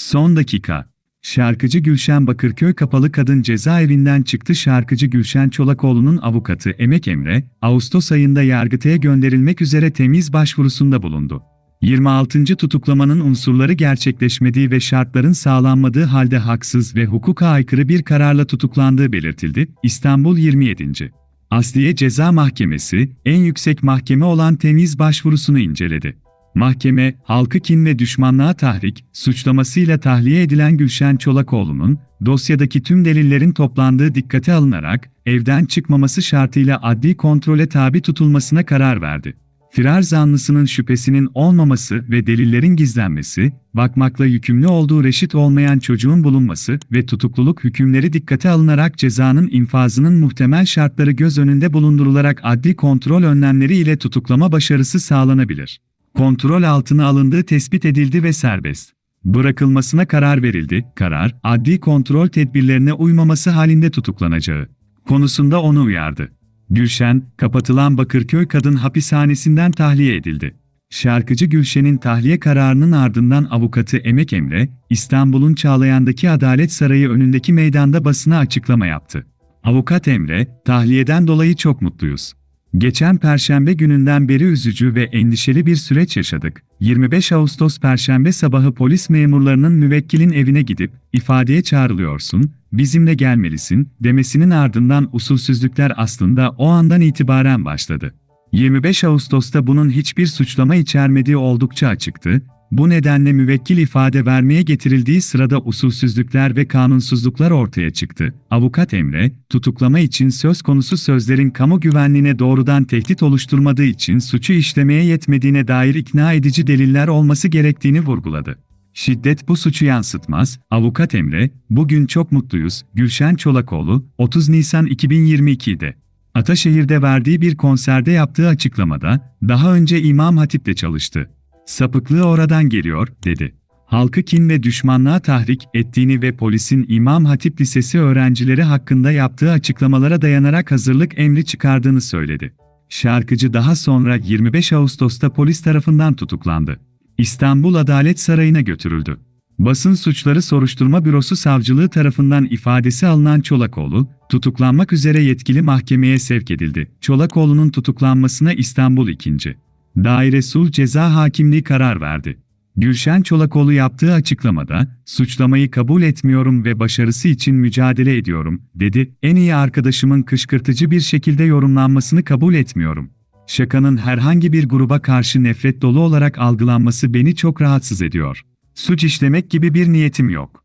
Son dakika. Şarkıcı Gülşen Bakırköy Kapalı Kadın Cezaevinden çıktı. Şarkıcı Gülşen Çolakoğlu'nun avukatı Emek Emre, Ağustos ayında Yargıtay'a gönderilmek üzere temiz başvurusunda bulundu. 26. tutuklamanın unsurları gerçekleşmediği ve şartların sağlanmadığı halde haksız ve hukuka aykırı bir kararla tutuklandığı belirtildi. İstanbul 27. Asliye Ceza Mahkemesi, en yüksek mahkeme olan temiz başvurusunu inceledi. Mahkeme, halkı kin ve düşmanlığa tahrik, suçlamasıyla tahliye edilen Gülşen Çolakoğlu'nun, dosyadaki tüm delillerin toplandığı dikkate alınarak, evden çıkmaması şartıyla adli kontrole tabi tutulmasına karar verdi. Firar zanlısının şüphesinin olmaması ve delillerin gizlenmesi, bakmakla yükümlü olduğu reşit olmayan çocuğun bulunması ve tutukluluk hükümleri dikkate alınarak cezanın infazının muhtemel şartları göz önünde bulundurularak adli kontrol önlemleri ile tutuklama başarısı sağlanabilir. Kontrol altına alındığı tespit edildi ve serbest. Bırakılmasına karar verildi. Karar, adli kontrol tedbirlerine uymaması halinde tutuklanacağı konusunda onu uyardı. Gülşen, kapatılan Bakırköy Kadın Hapishanesi'nden tahliye edildi. Şarkıcı Gülşen'in tahliye kararının ardından avukatı Emek Emre, İstanbul'un Çağlayan'daki Adalet Sarayı önündeki meydanda basına açıklama yaptı. Avukat Emre, tahliyeden dolayı çok mutluyuz. Geçen perşembe gününden beri üzücü ve endişeli bir süreç yaşadık. 25 Ağustos perşembe sabahı polis memurlarının müvekkilin evine gidip ifadeye çağrılıyorsun, bizimle gelmelisin demesinin ardından usulsüzlükler aslında o andan itibaren başladı. 25 Ağustos'ta bunun hiçbir suçlama içermediği oldukça açıktı. Bu nedenle müvekkil ifade vermeye getirildiği sırada usulsüzlükler ve kanunsuzluklar ortaya çıktı. Avukat Emre, tutuklama için söz konusu sözlerin kamu güvenliğine doğrudan tehdit oluşturmadığı için suçu işlemeye yetmediğine dair ikna edici deliller olması gerektiğini vurguladı. Şiddet bu suçu yansıtmaz. Avukat Emre, bugün çok mutluyuz. Gülşen Çolakoğlu, 30 Nisan 2022'de Ataşehir'de verdiği bir konserde yaptığı açıklamada, daha önce İmam Hatip'te çalıştı. Sapıklığı oradan geliyor, dedi. Halkı kin ve düşmanlığa tahrik ettiğini ve polisin İmam Hatip Lisesi öğrencileri hakkında yaptığı açıklamalara dayanarak hazırlık emri çıkardığını söyledi. Şarkıcı daha sonra 25 Ağustos'ta polis tarafından tutuklandı. İstanbul Adalet Sarayı'na götürüldü. Basın Suçları Soruşturma Bürosu Savcılığı tarafından ifadesi alınan Çolakoğlu, tutuklanmak üzere yetkili mahkemeye sevk edildi. Çolakoğlu'nun tutuklanmasına İstanbul 2. Daire Sulh Ceza Hakimliği karar verdi. Gülşen Çolakoğlu yaptığı açıklamada, suçlamayı kabul etmiyorum ve başarısı için mücadele ediyorum, dedi. En iyi arkadaşımın kışkırtıcı bir şekilde yorumlanmasını kabul etmiyorum. Şakanın herhangi bir gruba karşı nefret dolu olarak algılanması beni çok rahatsız ediyor. Suç işlemek gibi bir niyetim yok.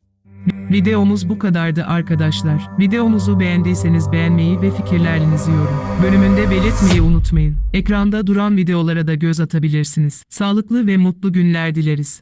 Videomuz bu kadardı arkadaşlar. Videomuzu beğendiyseniz beğenmeyi ve fikirlerinizi yorum bölümünde belirtmeyi unutmayın. Ekranda duran videolara da göz atabilirsiniz. Sağlıklı ve mutlu günler dileriz.